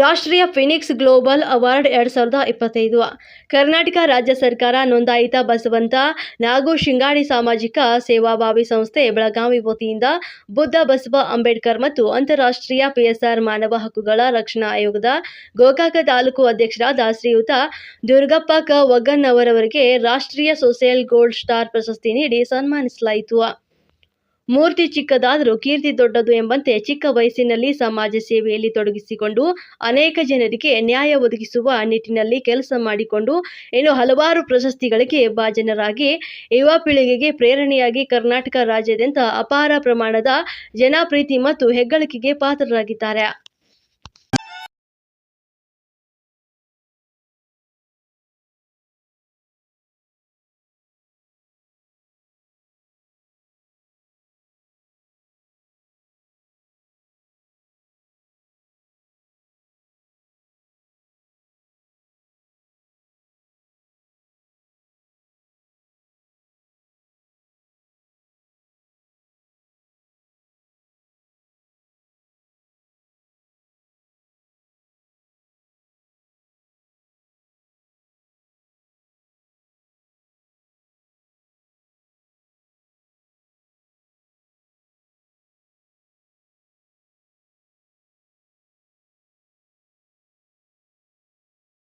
ರಾಷ್ಟ್ರೀಯ Phoenix global award ಎರಡು ಸಾವಿರದ ಇಪ್ಪತ್ತೈದು. ಕರ್ನಾಟಕ ರಾಜ್ಯ ಸರ್ಕಾರ ನೋಂದಾಯಿತ ಬಸವಂತ ನಾಗು ಶಿಂಗಾಡಿ ಸಾಮಾಜಿಕ ಸೇವಾಭಾವಿ ಸಂಸ್ಥೆ ಬೆಳಗಾವಿ ವತಿಯಿಂದ ಬುದ್ಧ ಬಸವ ಅಂಬೇಡ್ಕರ್ ಮತ್ತು ಅಂತಾರಾಷ್ಟ್ರೀಯ ಪಿಎಸ್ಆರ್ ಮಾನವ ಹಕ್ಕುಗಳ ರಕ್ಷಣಾ ಆಯೋಗದ ಗೋಕಾಕ ತಾಲೂಕು ಅಧ್ಯಕ್ಷರಾದ ಶ್ರೀಯುತ ದುರ್ಗಪ್ಪ ಕ. ವಗ್ಗನ್ನವರವರಿಗೆ ರಾಷ್ಟ್ರೀಯ ಸೋಷಿಯಲ್ ಗೋಲ್ಡ್ ಸ್ಟಾರ್ ಪ್ರಶಸ್ತಿ ನೀಡಿ ಸನ್ಮಾನಿಸಲಾಯಿತು. ಮೂರ್ತಿ ಚಿಕ್ಕದಾದರೂ ಕೀರ್ತಿ ದೊಡ್ಡದು ಎಂಬಂತೆ ಚಿಕ್ಕ ವಯಸ್ಸಿನಲ್ಲಿ ಸಮಾಜ ಸೇವೆಯಲ್ಲಿ ತೊಡಗಿಸಿಕೊಂಡು ಅನೇಕ ಜನರಿಗೆ ನ್ಯಾಯ ಒದಗಿಸುವ ನಿಟ್ಟಿನಲ್ಲಿ ಕೆಲಸ ಮಾಡಿಕೊಂಡು ಇನ್ನು ಹಲವಾರು ಪ್ರಶಸ್ತಿಗಳಿಗೆ ಭಾಜನರಾಗಿ ಯುವ ಪೀಳಿಗೆಗೆ ಪ್ರೇರಣೆಯಾಗಿ ಕರ್ನಾಟಕ ರಾಜ್ಯಾದ್ಯಂತ ಅಪಾರ ಪ್ರಮಾಣದ ಜನಪ್ರೀತಿ ಮತ್ತು ಹೆಗ್ಗಳಿಕೆಗೆ ಪಾತ್ರರಾಗಿದ್ದಾರೆ.